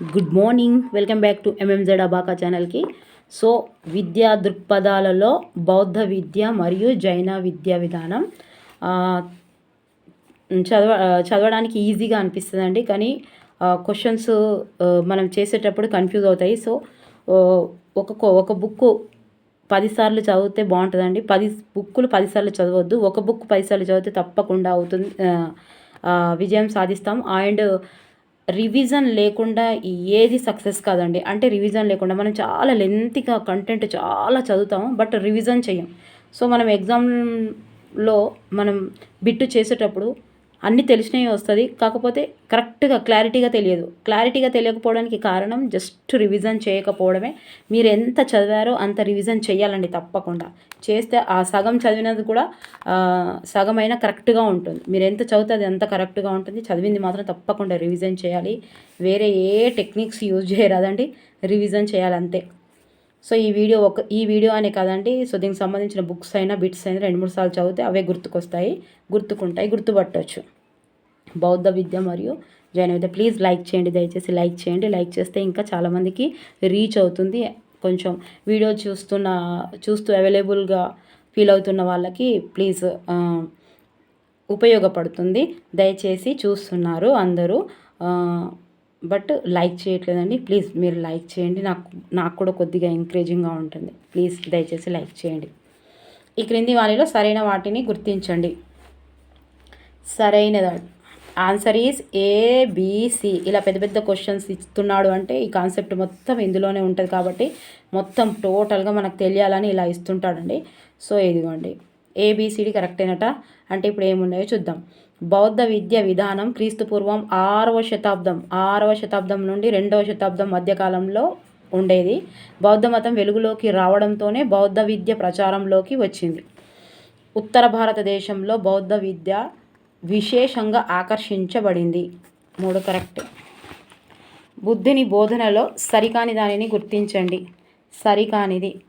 Good morning. Welcome back to MMZ abaca ఛానల్కి. So విద్యా దృక్పథాలలో బౌద్ధ విద్య మరియు జైన విద్యా విధానం చదవ చదవడానికి ఈజీగా అనిపిస్తుందండి. కానీ క్వశ్చన్స్ మనం చేసేటప్పుడు కన్ఫ్యూజ్ అవుతాయి. సో ఒక ఒక బుక్ పదిసార్లు చదివితే బాగుంటుందండి. పది బుక్కులు పదిసార్లు చదవద్దు. ఒక బుక్ పదిసార్లు చదివితే తప్పకుండా అవుతుంది. విజయం సాధిస్తాం. అండ్ రివిజన్ లేకుండా ఏది సక్సెస్ కాదండి. అంటే రివిజన్ లేకుండా మనం చాలా లెంతీగా కంటెంట్ చాలా చదువుతాం బట్ రివిజన్ చేయం. సో మనం ఎగ్జామ్లో మనం బిట్టు చేసేటప్పుడు అన్నీ తెలిసినవి వస్తుంది. కాకపోతే కరెక్ట్గా క్లారిటీగా తెలియదు. క్లారిటీగా తెలియకపోవడానికి కారణం జస్ట్ రివిజన్ చేయకపోవడమే. మీరు ఎంత చదివారో అంత రివిజన్ చేయాలండి తప్పకుండా. చేస్తే ఆ సగం చదివినది కూడా సగమైన కరెక్ట్గా ఉంటుంది. మీరు ఎంత చదివితే అంత కరెక్ట్గా ఉంటుంది. చదివింది మాత్రం తప్పకుండా రివిజన్ చేయాలి. వేరే ఏ టెక్నిక్స్ యూజ్ చేయరాదండి. రివిజన్ చేయాలి అంతే సో ఈ వీడియో ఒక ఈ వీడియో అనే కాదండి. సో దీనికి సంబంధించిన బుక్స్ అయినా బిట్స్ అయినా రెండు మూడు సార్లు చదివితే అవే గుర్తుకొస్తాయి. గుర్తుకుంటాయి. గుర్తుపట్టవచ్చు బౌద్ధ విద్య మరియు జైన విద్య. ప్లీజ్ లైక్ చేయండి దయచేసి లైక్ చేయండి. లైక్ చేస్తే ఇంకా చాలామందికి రీచ్ అవుతుంది. కొంచెం వీడియో చూస్తున్న చూస్తూ అవైలబుల్గా ఫీల్ అవుతున్న వాళ్ళకి ప్లీజ్ ఉపయోగపడుతుంది. దయచేసి చూస్తున్నారు అందరూ. బట్ లైక్ చేయట్లేదండి. ప్లీజ్ మీరు లైక్ చేయండి. నాకు నాకు కూడా కొద్దిగా ఎంకరేజింగ్గా ఉంటుంది. ప్లీజ్ దయచేసి లైక్ చేయండి. ఈ క్రింది వాణిలో సరైన వాటిని గుర్తించండి. సరైనది ఆన్సర్ ఈజ్ ఏబిసి ఇలా పెద్ద పెద్ద క్వశ్చన్స్ ఇస్తున్నాడు అంటే ఈ కాన్సెప్ట్ మొత్తం ఇందులోనే ఉంటుంది కాబట్టి మొత్తం టోటల్గా మనకు తెలియాలని ఇలా ఇస్తుంటాడండి. సో ఇదిగోండి. ఏబిసిడి కరెక్టేనట అంటే ఇప్పుడు ఏమున్నాయో చూద్దాం. బౌద్ధ విద్య విధానం క్రీస్తు పూర్వం ఆరవ శతాబ్దం ఆరవ శతాబ్దం నుండి రెండవ శతాబ్దం మధ్యకాలంలో ఉండేది. బౌద్ధ మతం వెలుగులోకి రావడంతోనే బౌద్ధ విద్య ప్రచారంలోకి వచ్చింది. ఉత్తర భారతదేశంలో బౌద్ధ విద్య విశేషంగా ఆకర్షించబడింది. మూడు కరెక్ట్. బుద్ధుని బోధనలో సరికాని దానిని గుర్తించండి. సరికానిది.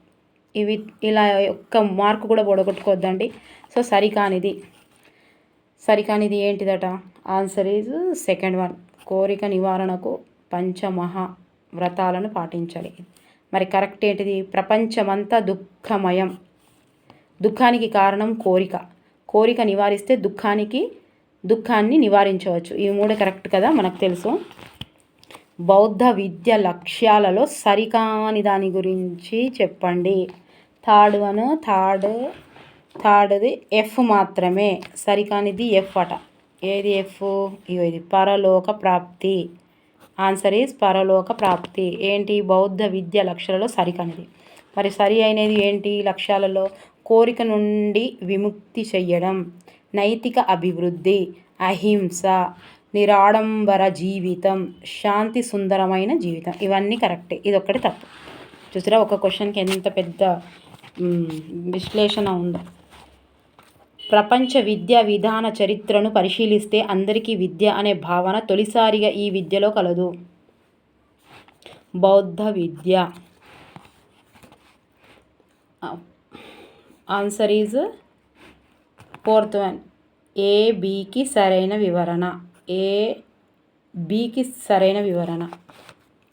ఇవి ఇలా ఒక్క మార్కు కూడా పొడగొట్టుకోవద్దండి. సో సరికానిది. సరికానిది ఏంటిదట? Answer is second one. కోరిక నివారణకు పంచమహా వ్రతాలను పాటించాలి మరి కరెక్ట్ ఏంటిది? ప్రపంచమంతా దుఃఖమయం. దుఃఖానికి కారణం కోరిక. కోరిక నివారిస్తే దుఃఖానికి దుఃఖాన్ని నివారించవచ్చు. ఈ మూడు కరెక్ట్ కదా? మనకు తెలుసు. బౌద్ధ విద్య లక్ష్యాలలో సరికాని దాని గురించి చెప్పండి. థర్డ్ వన్ థర్డ్ థర్డ్ది ఎఫ్ మాత్రమే. సరికానిది ఎఫ్ అట. ఏది ఎఫ్? ఇది. పరలోక ప్రాప్తి. ఆన్సర్ ఈజ్ పరలోక ప్రాప్తి. ఏంటి? బౌద్ధ విద్య లక్ష్యాలలో సరికానిది. మరి సరి అయినది ఏంటి లక్ష్యాలలో? కోరిక నుండి విముక్తి చెయ్యడం నైతిక అభివృద్ధి అహింస నిరాడంబర జీవితం శాంతి సుందరమైన జీవితం. ఇవన్నీ కరెక్టే. ఇది ఒక్కటి తప్పు. చూసారా ఒక క్వశ్చన్కి ఎంత పెద్ద విశ్లేషణ ఉందో. ప్రపంచ విద్యా విధాన చరిత్రను పరిశీలిస్తే అందరికీ విద్య అనే భావన తొలిసారిగా ఈ విద్యలో కలదు. బౌద్ధ విద్య. Answer is fourth one A బికి సరైన వివరణ. ఏ బికి సరైన వివరణ.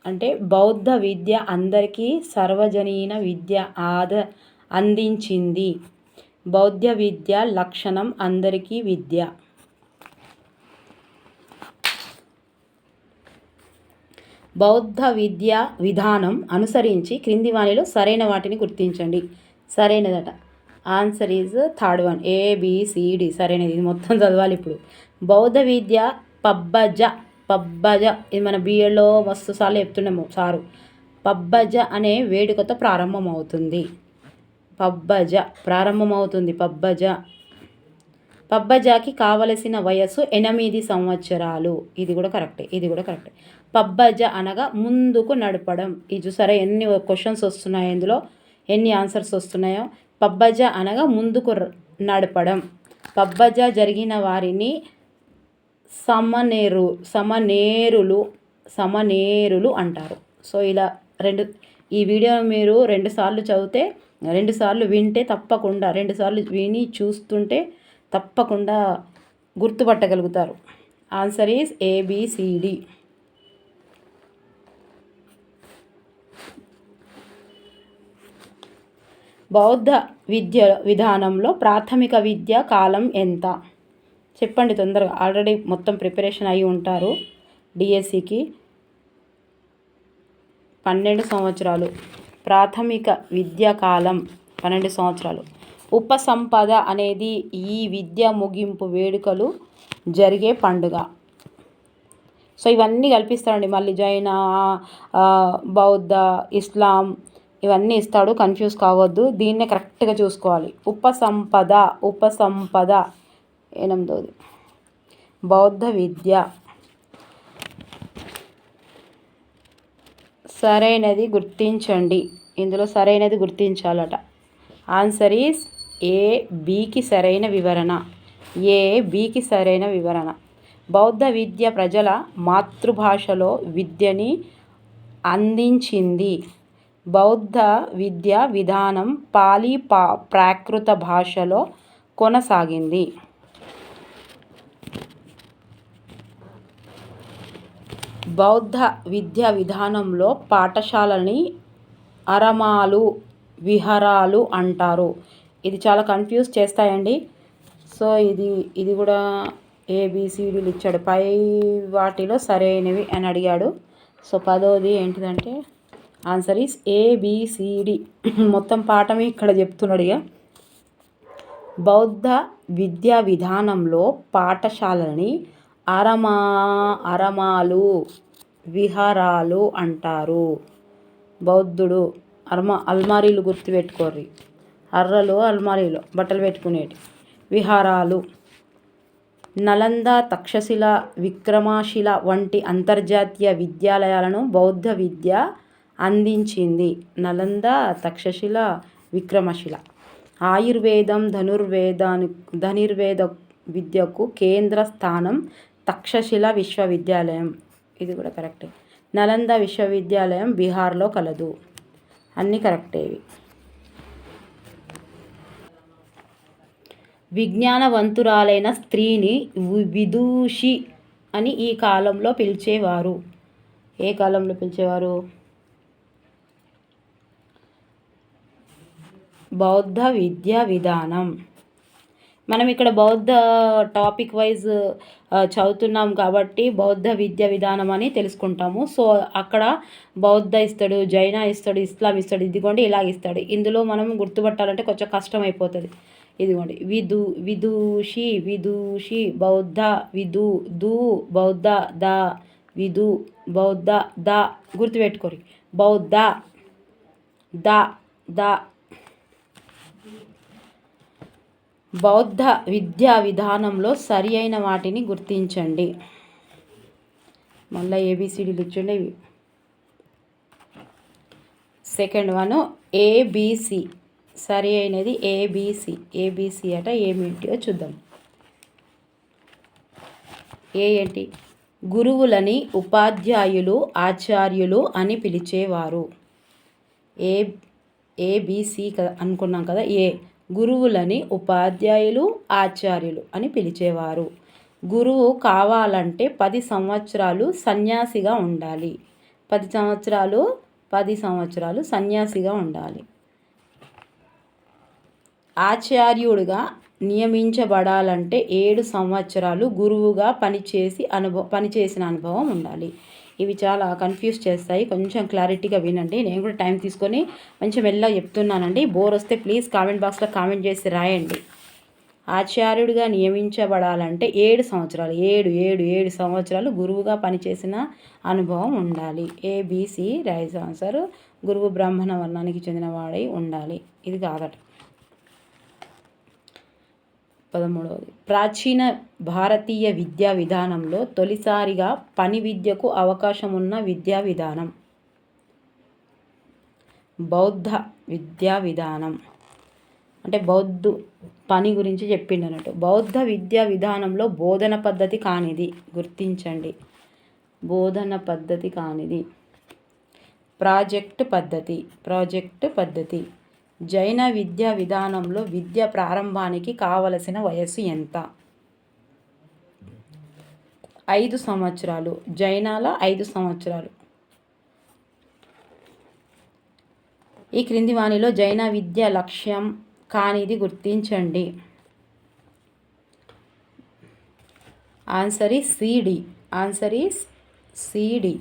అంటే బౌద్ధ విద్య అందరికీ సర్వజనీన విద్య ఆద అందించింది. బౌద్ధ విద్య లక్షణం అందరికీ విద్య. బౌద్ధ విద్య విధానం అనుసరించి క్రింది వాణిలో సరైన వాటిని గుర్తించండి. సరైనదట. Answer is third one ABCD సరైనది ఇది మొత్తం చదవాలి ఇప్పుడు. బౌద్ధ విద్య పబ్బజ పబ్బజ. ఇది మన బిఎడ్లో మస్తు సార్లు చెప్తున్నాము సారు. పబ్బజ అనే వేడుకతో ప్రారంభమవుతుంది పబ్బజ ప్రారంభమవుతుంది పబ్బజ. పబ్బజాకి కావలసిన వయస్సు ఎనిమిది సంవత్సరాలు. ఇది కూడా కరెక్టే ఇది కూడా కరెక్టే. పబ్బజ అనగా ముందుకు నడపడం. ఇది చూసారా ఎన్ని క్వశ్చన్స్ వస్తున్నాయో ఇందులో? ఎన్ని ఆన్సర్స్ వస్తున్నాయో? పబ్బజ అనగా ముందుకు ర- నడపడం. పబ్బజ జరిగిన వారిని సమనేరు సమనేరులు సమనేరులు అంటారు. సో ఇలా రెండు ఈ వీడియో మీరు రెండు సార్లు చదివితే రెండుసార్లు వింటే తప్పకుండా రెండుసార్లు విని చూస్తుంటే తప్పకుండా గుర్తుపట్టగలుగుతారు. ఆన్సర్ ఈజ్ ఏబిసిడి బౌద్ధ విద్య విధానంలో ప్రాథమిక విద్య కాలం ఎంత? చెప్పండి తొందరగా. ఆల్రెడీ మొత్తం ప్రిపరేషన్ అయి ఉంటారు డిఎస్సికి. పన్నెండు సంవత్సరాలు. ప్రాథమిక విద్యా కాలం పన్నెండు సంవత్సరాలు. ఉపసంపద అనేది ఈ విద్య ముగింపు వేడుకలు జరిగే పండుగ. సో ఇవన్నీ కల్పిస్తారండి. మళ్ళీ జైన బౌద్ధ ఇస్లాం ఇవన్నీ ఇస్తాడు కన్ఫ్యూజ్ కావద్దు. దీన్నే కరెక్ట్గా చూసుకోవాలి. ఉపసంపద ఉపసంపద. ఎనిమిదోది. బౌద్ధ విద్య. సరైనది గుర్తించండి. ఇందులో సరైనది గుర్తించాలట. ఆన్సర్ ఈస్ ఏ బీకి సరైన వివరణ. ఏ బీకి సరైన వివరణ. బౌద్ధ విద్య ప్రజల మాతృభాషలో విద్యని అందించింది. బౌద్ధ విద్య విధానం పాలి పా ప్రాకృత భాషలో కొనసాగింది. బౌద్ధ విద్యా విధానంలో పాఠశాలని అరమాలు విహారాలు అంటారు. ఇది చాలా కన్ఫ్యూజ్ చేస్తాయండి. సో ఇది ఇది కూడా ఏబిసిడీలు ఇచ్చాడు. పై వాటిలో సరైనవి అని అడిగాడు. సో పదోది ఏంటిదంటే ఆన్సర్ ఈస్ ఏబిసిడి మొత్తం పాఠమే ఇక్కడ చెప్తున్నాడు ఇక. బౌద్ధ విద్యా విధానంలో పాఠశాలని అరమా అరమాలు విహారాలు అంటారు. బౌద్ధుడు అర్మా అల్మారీలు గుర్తుపెట్టుకోర్రి. అర్రలు అల్మారీలు బట్టలు పెట్టుకునేటి. విహారాలు. నలంద తక్షశిల విక్రమాశిల వంటి అంతర్జాతీయ విద్యాలయాలను బౌద్ధ విద్య అందించింది. నలంద తక్షశిల విక్రమశిల. ఆయుర్వేదం ధనుర్వేదాని ధనుర్వేద విద్యకు కేంద్ర స్థానం తక్షశిల విశ్వవిద్యాలయం. ఇది కూడా కరెక్టే. నలంద విశ్వవిద్యాలయం బీహార్లో కలదు. అన్నీ కరెక్టేవి విజ్ఞానవంతురాలైన స్త్రీని విదూషి అని ఈ కాలంలో పిలిచేవారు. ఏ కాలంలో పిలిచేవారు? బౌద్ధ విద్యా విధానం. మనం ఇక్కడ బౌద్ధ టాపిక్ వైజ్ చదువుతున్నాం కాబట్టి బౌద్ధ విద్య విధానం అని తెలుసుకుంటాము. సో అక్కడ బౌద్ధ ఇస్తాడు జైన ఇస్తాడు ఇస్లాం ఇస్తాడు ఇదిగోండి ఇలా ఇస్తాడు. ఇందులో మనం గుర్తుపట్టాలంటే కొంచెం కష్టం అయిపోతుంది ఇదిగోండి విదు విదూషి విదూషి బౌద్ధ విదు దు బౌద్ధ ద విదు బౌద్ధ ద గుర్తుపెట్టుకోరి. బౌద్ధ ద ద బౌద్ధ విద్యా విధానంలో సరి అయిన వాటిని గుర్తించండి. మళ్ళీ ఏబిసిడీలు ఇచ్చిండే సెకండ్ వన్ ఏబిసి సరి అయినది ఏబిసి ఏబిసి అట ఏమిటియో చూద్దాం. ఏ ఏంటి? గురువులని ఉపాధ్యాయులు ఆచార్యులు అని పిలిచేవారు. ఏ ఏబిసి అనుకున్నాం కదా ఏ. గురువులని ఉపాధ్యాయులు ఆచార్యులు అని పిలిచేవారు. గురువు కావాలంటే పది సంవత్సరాలు సన్యాసిగా ఉండాలి. పది సంవత్సరాలు పది సంవత్సరాలు సన్యాసిగా ఉండాలి. ఆచార్యుడిగా నియమించబడాలంటే ఏడు సంవత్సరాలు గురువుగా పనిచేసి అనుభవం పనిచేసిన అనుభవం ఉండాలి. ఇవి చాలా కన్ఫ్యూజ్ చేస్తాయి. కొంచెం క్లారిటీగా వినండి. నేను కూడా టైం తీసుకొని మంచి మెల్లగా చెప్తున్నానండి. బోర్ వస్తే ప్లీజ్ కామెంట్ బాక్స్లో కామెంట్ చేసి రాయండి. ఆచార్యుడిగా నియమించబడాలంటే ఏడు సంవత్సరాలు ఏడు ఏడు ఏడు సంవత్సరాలు గురువుగా పనిచేసిన అనుభవం ఉండాలి. ఏబిసి రైజ్ ఆన్సర్ గురువు బ్రాహ్మణ వర్ణానికి చెందిన వాడై ఉండాలి. ఇది కాదట. పదమూడవది. ప్రాచీన భారతీయ విద్యా విధానంలో తొలిసారిగా పని విద్యకు అవకాశం ఉన్న విద్యా విధానం. బౌద్ధ విద్యా విధానం. అంటే బౌద్ధు పని గురించి చెప్పిండు అన్నట్టు బౌద్ధ విద్యా విధానంలో బోధన పద్ధతి కానిది గుర్తించండి. బోధన పద్ధతి కానిది. ప్రాజెక్ట్ పద్ధతి ప్రాజెక్ట్ పద్ధతి. జైన విద్యా విధానంలో విద్య ప్రారంభానికి కావలసిన వయస్సు ఎంత? ఐదు సంవత్సరాలు. జైనాల ఐదు సంవత్సరాలు. ఈ క్రింది వాణిలో జైన విద్య లక్ష్యం కానిది గుర్తించండి. Answer is CD answer is CD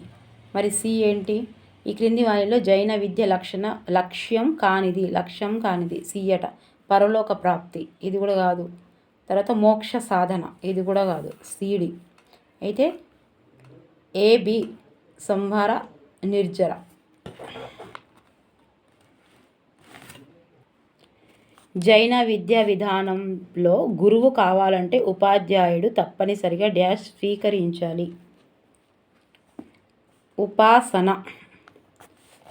మరి సి ఏంటి? ఈ క్రింది వారిలో జైన విద్య లక్షణ లక్ష్యం కానిది లక్ష్యం కానిది సీయట పరలోక ప్రాప్తి ఇది కూడా కాదు. తర్వాత మోక్ష సాధన ఇది కూడా కాదు. సీడి. అయితే ఏబి సంహార నిర్జర. జైన విద్యా విధానంలో గురువు కావాలంటే ఉపాధ్యాయుడు తప్పనిసరిగా డ్యాష్ స్వీకరించాలి. ఉపాసన.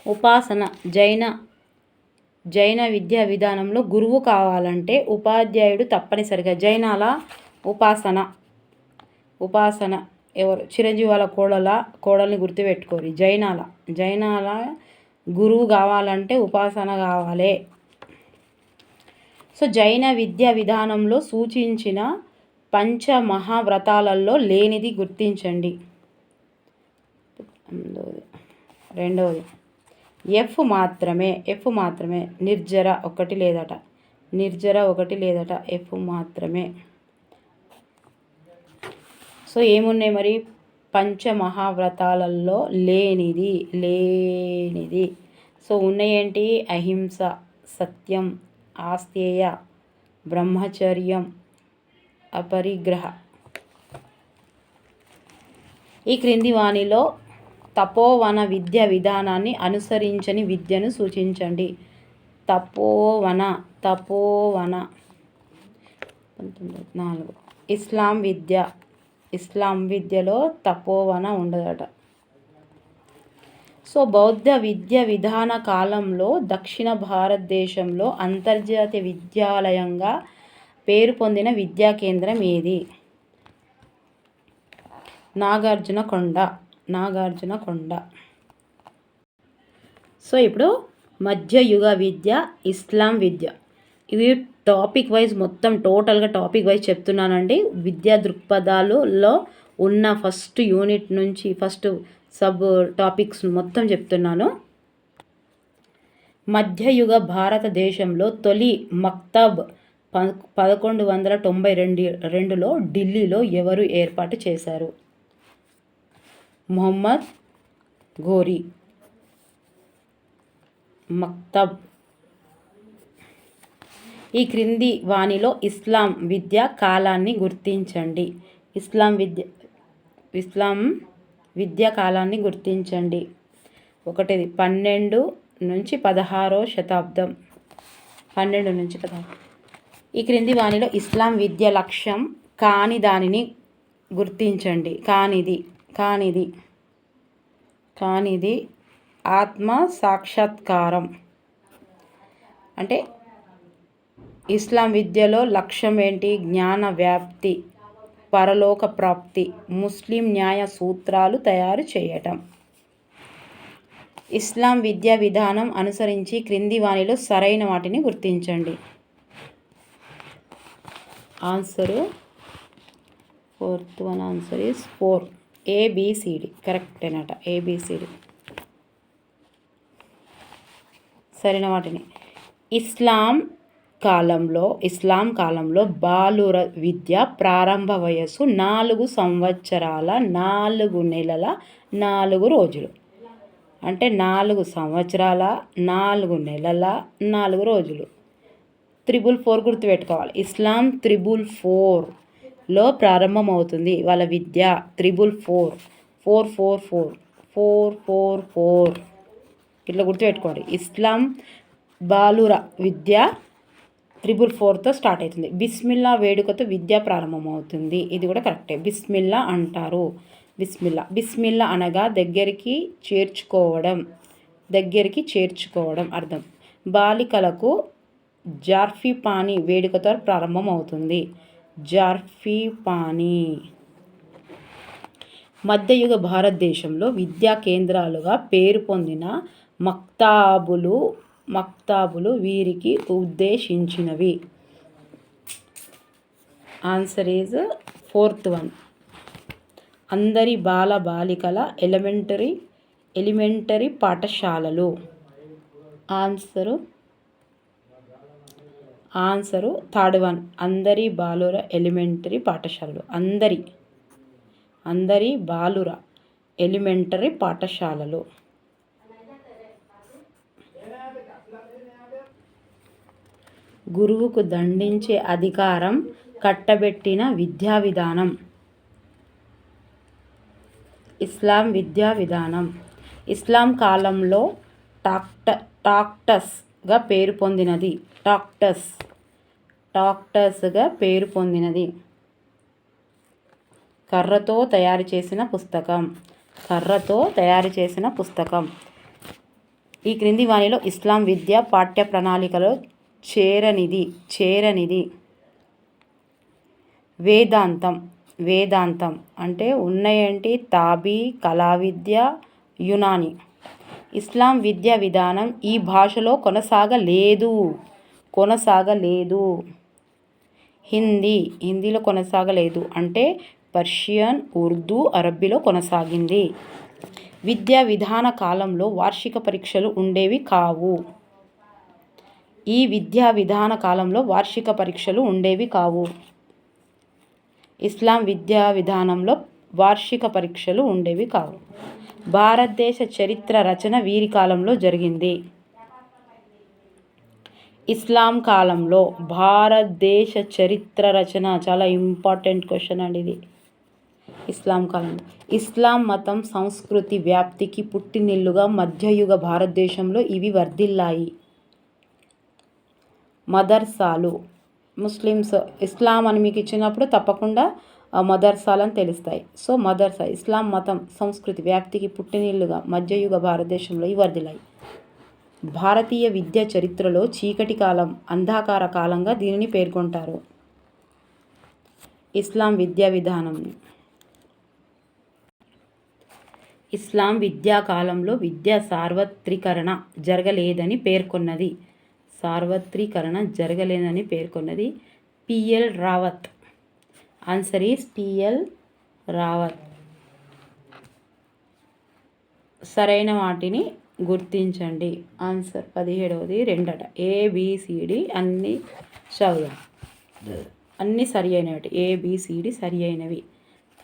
ఉపాసన జైన జైన విద్యా విధానంలో గురువు కావాలంటే ఉపాధ్యాయుడు తప్పనిసరిగా. జైనాల ఉపాసన ఉపాసన ఎవరు? చిరంజీవి వాళ్ళ కోడల కోడల్ని గుర్తుపెట్టుకోరు. జైనాల జైనాల గురువు కావాలంటే ఉపాసన కావాలి. సో జైన విద్యా విధానంలో సూచించిన పంచ మహావ్రతాలలో లేనిది గుర్తించండి. రెండవది. ఎఫ్ మాత్రమే ఎఫ్ మాత్రమే. నిర్జర ఒకటి లేదట. నిర్జర ఒకటి లేదట. ఎఫ్ మాత్రమే. సో ఏమున్నాయి మరి? పంచమహావ్రతాలలో లేనిది లేనిది. సో ఉన్నాయేంటి? అహింస సత్యం ఆస్తేయ బ్రహ్మచర్యం అపరిగ్రహ. ఈ క్రింది వాణిలో తపోవన విద్య విధానాన్ని అనుసరించని విద్యను సూచించండి. తపోవన తపోవన. పంతొమ్మిది నాలుగు. ఇస్లాం విద్య. ఇస్లాం విద్యలో తపోవన ఉండదట. సో బౌద్ధ విద్య విధాన కాలంలో దక్షిణ భారతదేశంలో అంతర్జాతీయ విద్యాలయంగా పేరు పొందిన విద్యా కేంద్రం ఏది? నాగార్జున కొండ. నాగార్జున కొండ. సో ఇప్పుడు మధ్యయుగ విద్య ఇస్లాం విద్య. ఇవి టాపిక్ వైజ్ మొత్తం టోటల్గా టాపిక్ వైజ్ చెప్తున్నానండి. విద్యా దృక్పథాలలో ఉన్న ఫస్ట్ యూనిట్ నుంచి ఫస్ట్ సబ్ టాపిక్స్ మొత్తం చెప్తున్నాను. మధ్యయుగ భారతదేశంలో తొలి మక్తబ్ ప పదకొండు వందల తొంభై రెండు రెండులో ఢిల్లీలో ఎవరు ఏర్పాటు చేశారు? మొహమ్మద్ ఘోరీ మక్తబ్. ఈ క్రింది వాణిలో ఇస్లాం విద్య కాలాన్ని గుర్తించండి. ఇస్లాం విద్య ఇస్లాం విద్యా కాలాన్ని గుర్తించండి. ఒకటిది పన్నెండు నుంచి పదహారో శతాబ్దం. పన్నెండు నుంచి పదహారు. ఈ క్రింది వాణిలో ఇస్లాం విద్య లక్ష్యం కాని దానిని గుర్తించండి. కానిది కానిది. కానిది ఆత్మ సాక్షాత్కారం. అంటే ఇస్లాం విద్యలో లక్ష్యం ఏంటి? జ్ఞాన వ్యాప్తి పరలోక ప్రాప్తి ముస్లిం న్యాయ సూత్రాలు తయారు చేయటం. ఇస్లాం విద్యా విధానం అనుసరించి క్రింది వాణిలో సరైన వాటిని గుర్తించండి. Answer fourth one answer is four. ABCD కరెక్టేనట A B C D సరైన వాటిని. ఇస్లాం కాలంలో ఇస్లాం కాలంలో బాలుర విద్య ప్రారంభ వయస్సు నాలుగు సంవత్సరాల నాలుగు నెలల నాలుగు రోజులు. అంటే నాలుగు సంవత్సరాల నాలుగు నెలల నాలుగు రోజులు. త్రిబుల్ ఫోర్ గుర్తుపెట్టుకోవాలి. Islam triple four. లో ప్రారంభమవుతుంది. వాళ్ళ విద్య triple four. Four four four. Four four four. ఇట్లా గుర్తుపెట్టుకోండి. ఇస్లాం బాలుర విద్య త్రిబుల్ ఫోర్తో స్టార్ట్ అవుతుంది. బిస్మిల్లా వేడుకతో విద్య ప్రారంభమవుతుంది. ఇది కూడా కరెక్టే. బిస్మిల్లా అంటారు. బిస్మిల్లా. బిస్మిల్లా అనగా దగ్గరికి చేర్చుకోవడం. దగ్గరికి చేర్చుకోవడం. అర్థం. బాలికలకు జార్ఫీ పానీ వేడుకతో ప్రారంభమవుతుంది. జార్ఫీ పానీ. మధ్యయుగ భారతదేశంలో విద్యా కేంద్రాలుగా పేరు పొందిన మక్తాబులు మక్తాబులు వీరికి ఉద్దేశించినవి. Answer is fourth one. అందరి బాల బాలికల ఎలిమెంటరీ ఎలిమెంటరీ పాఠశాలలు. Answer answer third one. అందరి బాలుర ఎలిమెంటరీ పాఠశాలలు. అందరి అందరి బాలుర ఎలిమెంటరీ పాఠశాలలు. గురువుకు దండించే అధికారం కట్టబెట్టిన విద్యా విధానం. ఇస్లాం విద్యా విధానం. ఇస్లాం కాలంలో టాక్ట టాక్టస్గా పేరు పొందినది. టాక్టస్ టాక్టస్గా పేరు పొందినది. కర్రతో తయారు చేసిన పుస్తకం. కర్రతో తయారు చేసిన పుస్తకం. ఈ క్రింది వాణిలో ఇస్లాం విద్య పాఠ్య ప్రణాళికలో చేరనిది చేరనిది. వేదాంతం. వేదాంతం అంటే ఉన్నాయంటి తాబీ కళా విద్య యునాని. ఇస్లాం విద్యా విధానం ఈ భాషలో కొనసాగలేదు. కొనసాగలేదు. హిందీ హిందీలో కొనసాగలేదు అంటే పర్షియన్ ఉర్దూ అరబ్బీలో కొనసాగింది. విద్యా విధాన కాలంలో వార్షిక పరీక్షలు ఉండేవి కావు. ఈ విద్యా విధాన కాలంలో వార్షిక పరీక్షలు ఉండేవి కావు. ఇస్లాం విద్యా విధానంలో వార్షిక పరీక్షలు ఉండేవి కావు. భారతదేశ చరిత్ర రచన వీరి కాలంలో జరిగింది. ఇస్లాం కాలంలో భారతదేశ చరిత్ర రచన చాలా ఇంపార్టెంట్ క్వశ్చన్ అండి ఇది. ఇస్లాం కాలంలో. ఇస్లాం మతం సంస్కృతి వ్యాప్తికి పుట్టినిల్లుగా మధ్యయుగ భారతదేశంలో ఇవి వర్ధిల్లాయి. మదర్సాలు. ముస్లిమ్స్ ఇస్లాం అని మీకు ఇచ్చినప్పుడు తప్పకుండా మదర్సాలు అని తెలుస్తాయి. సో మదర్సా ఇస్లాం మతం సంస్కృతి వ్యాప్తికి పుట్టినిల్లుగా మధ్యయుగ భారతదేశంలో ఇవి వర్ధిల్లాయి. భారతీయ విద్య చరిత్రలో చీకటి కాలం అంధాకార కాలంగా దీనిని పేర్కొంటారు. ఇస్లాం విద్యా విధానం. ఇస్లాం విద్యా కాలంలో విద్యా సార్వత్రీకరణ జరగలేదని పేర్కొన్నది. సార్వత్రీకరణ జరగలేదని పేర్కొన్నది PL Rawat. Answer is PL Rawat. సరైన వాటిని గుర్తించండి. ఆన్సర్ పదిహేడవది రెండట. ఏబిసిడి అన్నీ చదువు అన్నీ సరి అయినవి. ఏబిసిడి సరి అయినవి.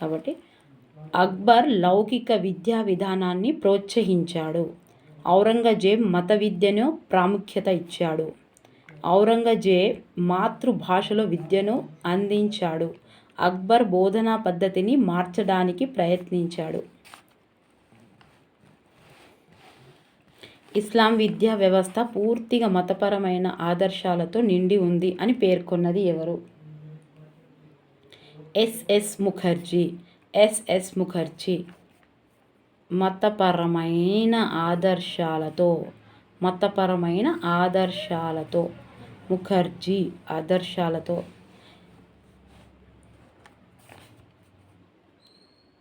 కాబట్టి అక్బర్ లౌకిక విద్యా విధానాన్ని ప్రోత్సహించాడు. ఔరంగజేబ్ మత విద్యను ప్రాముఖ్యత ఇచ్చాడు. ఔరంగజేబ్ మాతృభాషలో విద్యను అందించాడు. అక్బర్ బోధనా పద్ధతిని మార్చడానికి ప్రయత్నించాడు. ఇస్లాం విద్యా వ్యవస్థ పూర్తిగా మతపరమైన ఆదర్శాలతో నిండి ఉంది అని పేర్కొన్నది ఎవరు? ఎస్ఎస్ ముఖర్జీ. ఎస్ఎస్ ముఖర్జీ మతపరమైన ఆదర్శాలతో మతపరమైన ఆదర్శాలతో ముఖర్జీ ఆదర్శాలతో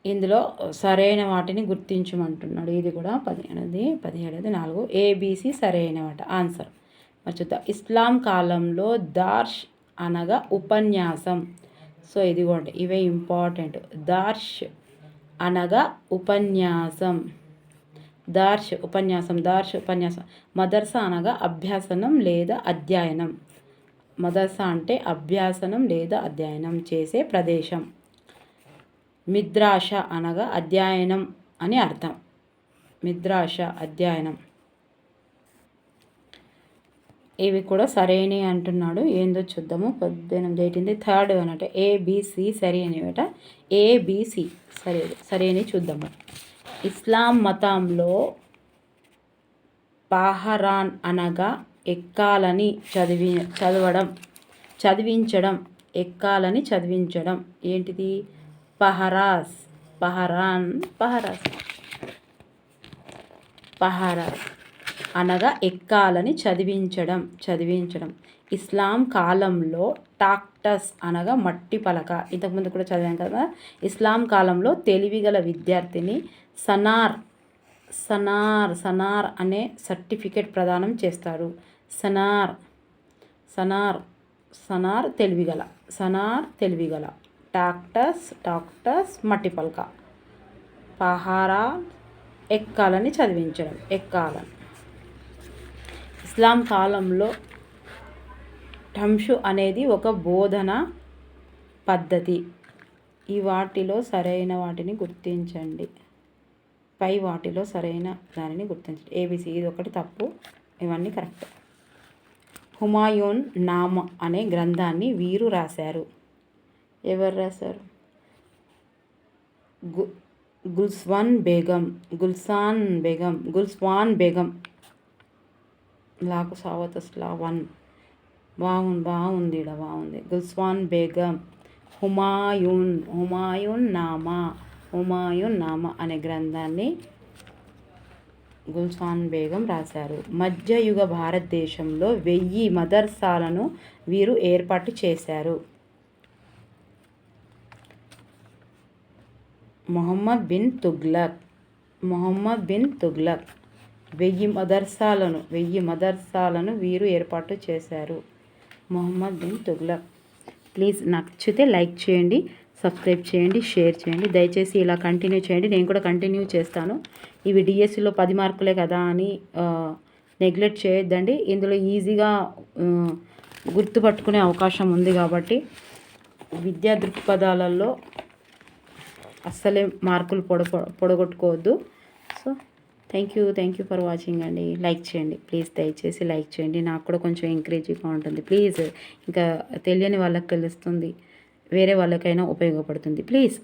ఇందులో సరైన వాటిని గుర్తించమంటున్నాడు. ఇది కూడా పదిహేనది పదిహేడది నాలుగు. ఏబీసీ సరైన వాట ఆన్సర్ మరి చూద్దాం. ఇస్లాం కాలంలో దార్ష్ అనగా ఉపన్యాసం. సో ఇదిగోండి ఇవే ఇంపార్టెంట్ దార్ష్ అనగా ఉపన్యాసం. దార్ష్ ఉపన్యాసం దార్ష్ ఉపన్యాసం. మదర్సా అనగా అభ్యాసనం లేదా అధ్యయనం. మదర్సా అంటే అభ్యాసనం లేదా అధ్యయనం చేసే ప్రదేశం. మిద్రాష అనగా అధ్యయనం అని అర్థం. మిద్రాష అధ్యయనం. ఇవి కూడా సరైనవి అంటున్నాడు. ఏందో చూద్దాము. పద్దెనిమిది ఎయిటీన్ది థర్డ్ అనట. ఏబిసి సరి అనేవట. ఏబిసి సరే సరైనవి చూద్దాము. ఇస్లాం మతంలో పాహరాన్ అనగా ఎక్కాలని చదివి చదవడం చదివించడం ఎక్కాలని చదివించడం. ఏంటిది? పహరాస్ పహరాన్ పహరాస్ పహరాస్ అనగా ఎక్కాలని చదివించడం చదివించడం. ఇస్లాం కాలంలో టాక్టస్ అనగా మట్టి పలక. ఇంతకుముందు కూడా చదివాం కదా. ఇస్లాం కాలంలో తెలివిగల విద్యార్థిని సనార్ సనార్ సనార్ అనే సర్టిఫికేట్ ప్రదానం చేస్తారు. సనార్ సనార్ సనార్ తెలివిగల సనార్ తెలివిగల. డాక్టర్స్ డాక్టర్స్ మట్టిపల్క పహారా ఎక్కాలని చదివించడం ఎక్కాలని. ఇస్లాం కాలంలో టంషు అనేది ఒక బోధన పద్ధతి. ఈ వాటిలో సరైన వాటిని గుర్తించండి. పై వాటిలో సరైన దానిని గుర్తించండి. ఏబిసి ఇది ఒకటి తప్పు ఇవన్నీ కరెక్ట్. హుమాయూన్ నామ అనే గ్రంథాన్ని వీరు రాశారు. ఎవరు రాశారు? గు గుల్స్వాన్ బేగం గుల్సాన్ బేగం గుల్స్వాన్ బేగం. లాకు సావతస్లా వన్. బాగుంది బాగుంది ఇడ బాగుంది గుల్స్వాన్ బేగం హుమాయూన్ హుమాయూన్ నామా హుమాయూన్ నామా అనే గ్రంథాన్ని గుల్సాన్ బేగం రాశారు. మధ్యయుగ భారతదేశంలో వెయ్యి మదర్సాలను వీరు ఏర్పాటు చేశారు. మొహమ్మద్ బిన్ తుగ్లక్. మొహమ్మద్ బిన్ తుగ్లక్. వెయ్యి మదర్సాలను వెయ్యి మదర్సాలను వీరు ఏర్పాటు చేశారు. మొహమ్మద్ బిన్ తుగ్లక్. ప్లీజ్ నచ్చితే లైక్ చేయండి సబ్స్క్రైబ్ చేయండి షేర్ చేయండి. దయచేసి ఇలా కంటిన్యూ చేయండి. నేను కూడా కంటిన్యూ చేస్తాను. ఇవి డిఎస్సిలో పది మార్కులే కదా అని నెగ్లెక్ట్ చేయొద్దండి. ఇందులో ఈజీగా గుర్తుపట్టుకునే అవకాశం ఉంది కాబట్టి విద్యా దృక్పథాలలో అస్సలే మార్కులు పొడ పొడగొట్టుకోవద్దు. So thank you thank you for watching అండి. లైక్ చేయండి. ప్లీజ్ దయచేసి లైక్ చేయండి. నాకు కూడా కొంచెం ఎంకరేజింగ్గా ఉంటుంది. ప్లీజ్ ఇంకా తెలియని వాళ్ళకి తెలుస్తుంది. వేరే వాళ్ళకైనా ఉపయోగపడుతుంది. ప్లీజ్